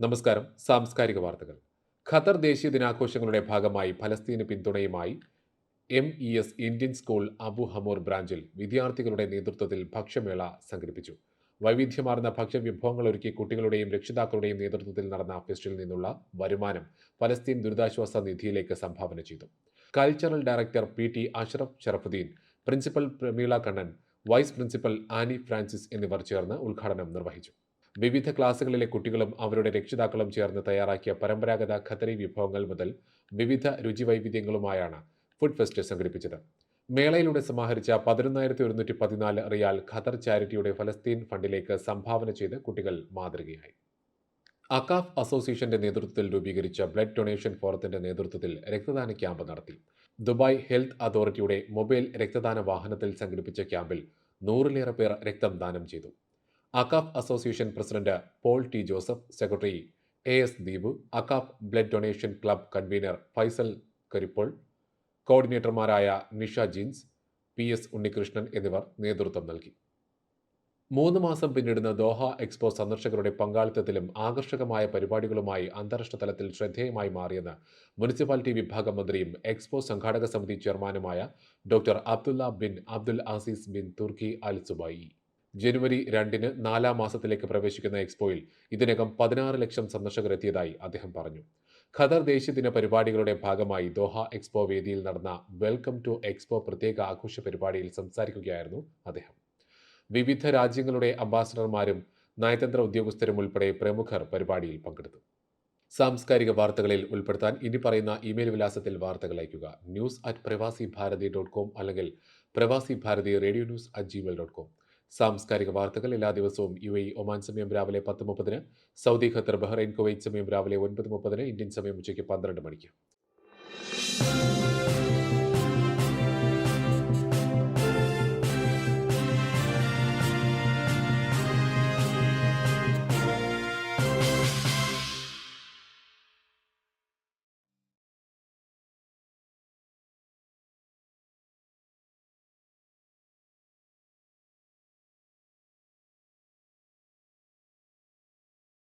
നമസ്കാരം. സാംസ്കാരിക വാർത്തകൾ. ഖത്തർ ദേശീയ ദിനാഘോഷങ്ങളുടെ ഭാഗമായി ഫലസ്തീന് പിന്തുണയുമായി M E S Indian school Abu Hamour ബ്രാഞ്ചിൽ വിദ്യാർത്ഥികളുടെ നേതൃത്വത്തിൽ ഭക്ഷ്യമേള സംഘടിപ്പിച്ചു. വൈവിധ്യമാർന്ന ഭക്ഷ്യവിഭവങ്ങൾ ഒരുക്കി കുട്ടികളുടെയും രക്ഷിതാക്കളുടെയും നേതൃത്വത്തിൽ നടന്ന ഫെസ്റ്റിൽ നിന്നുള്ള വരുമാനം ഫലസ്തീൻ ദുരിതാശ്വാസ നിധിയിലേക്ക് സംഭാവന ചെയ്തു. Cultural director P T Ashraf Sharafuddin principal Prameela Kannan vice principal Annie Francis എന്നിവർ ചേർന്ന് ഉദ്ഘാടനം നിർവഹിച്ചു. വിവിധ ക്ലാസുകളിലെ കുട്ടികളും അവരുടെ രക്ഷിതാക്കളും ചേർന്ന് തയ്യാറാക്കിയ പരമ്പരാഗത ഖത്തറി വിഭവങ്ങൾ മുതൽ വിവിധ രുചിവൈവിധ്യങ്ങളുമായാണ് ഫുഡ് ഫെസ്റ്റ് സംഘടിപ്പിച്ചത്. മേളയിലൂടെ സമാഹരിച്ച പതിനൊന്നായിരത്തി ഒരുന്നൂറ്റി പതിനാല് റിയാൽ ഖത്തർ ചാരിറ്റിയുടെ ഫലസ്തീൻ ഫണ്ടിലേക്ക് സംഭാവന ചെയ്ത് കുട്ടികൾ മാതൃകയായി. അക്കാഫ് അസോസിയേഷന്റെ നേതൃത്വത്തിൽ രൂപീകരിച്ച ബ്ലഡ് ഡൊണേഷൻ ഫോറത്തിന്റെ നേതൃത്വത്തിൽ രക്തദാന ക്യാമ്പ് നടത്തി. ദുബായ് ഹെൽത്ത് അതോറിറ്റിയുടെ മൊബൈൽ രക്തദാന വാഹനത്തിൽ സംഘടിപ്പിച്ച ക്യാമ്പിൽ നൂറിലേറെ പേർ രക്തം ദാനം ചെയ്തു. AKCAF association president Paul T Joseph secretary A S Deep AKCAF blood donation club convener Faisal Karippol കോർഡിനേറ്റർമാരായ Nisha jeans P S Unnikrishnan എന്നിവർ നേതൃത്വം നൽകി. മൂന്ന് മാസം പിന്നിടുന്ന ദോഹ എക്സ്പോ സന്ദർശകരുടെ പങ്കാളിത്തത്തിലും ആകർഷകമായ പരിപാടികളുമായി അന്താരാഷ്ട്ര തലത്തിൽ ശ്രദ്ധേയമായി മാറിയെന്ന് മുനിസിപ്പാലിറ്റി വിഭാഗം മന്ത്രിയും എക്സ്പോ സംഘാടക സമിതി ചെയർമാനുമായ doctor Abdullah bin Abdul Aziz bin Turki Al Subaie ജനുവരി രണ്ടിന് നാലാം മാസത്തിലേക്ക് പ്രവേശിക്കുന്ന എക്സ്പോയിൽ ഇതിനകം പതിനാറ് ലക്ഷം സന്ദർശകർ എത്തിയതായി അദ്ദേഹം പറഞ്ഞു. ഖദർ ദേശീയദിന പരിപാടികളുടെ ഭാഗമായി ദോഹ എക്സ്പോ വേദിയിൽ നടന്ന വെൽക്കം ടു എക്സ്പോ പ്രത്യേക ആഘോഷ പരിപാടിയിൽ സംസാരിക്കുകയായിരുന്നു അദ്ദേഹം. വിവിധ രാജ്യങ്ങളുടെ അംബാസഡർമാരും നയതന്ത്ര ഉദ്യോഗസ്ഥരും ഉൾപ്പെടെ പ്രമുഖർ പരിപാടിയിൽ പങ്കെടുത്തു. സാംസ്കാരിക വാർത്തകളിൽ ഉൾപ്പെടുത്താൻ ഇനി പറയുന്ന ഇമെയിൽ വിലാസത്തിൽ വാർത്തകൾ അയയ്ക്കുക. ന്യൂസ് അറ്റ് പ്രവാസി ഭാരതി ഡോട്ട് കോം അല്ലെങ്കിൽ Pravasi Bharathi radio news at Gmail dot com. സാംസ്കാരിക വാർത്തകൾ. എല്ലാ ദിവസവും യു എ ഒമാൻ സമയം രാവിലെ പത്ത് മുപ്പതിന് സൗദി ഖത്തർ ബഹ്റൈൻ കുവൈറ്റ് സമയം രാവിലെ ഒൻപത് മുപ്പതിന് ഇന്ത്യൻ സമയം ഉച്ചയ്ക്ക് പന്ത്രണ്ട് മണിക്ക്.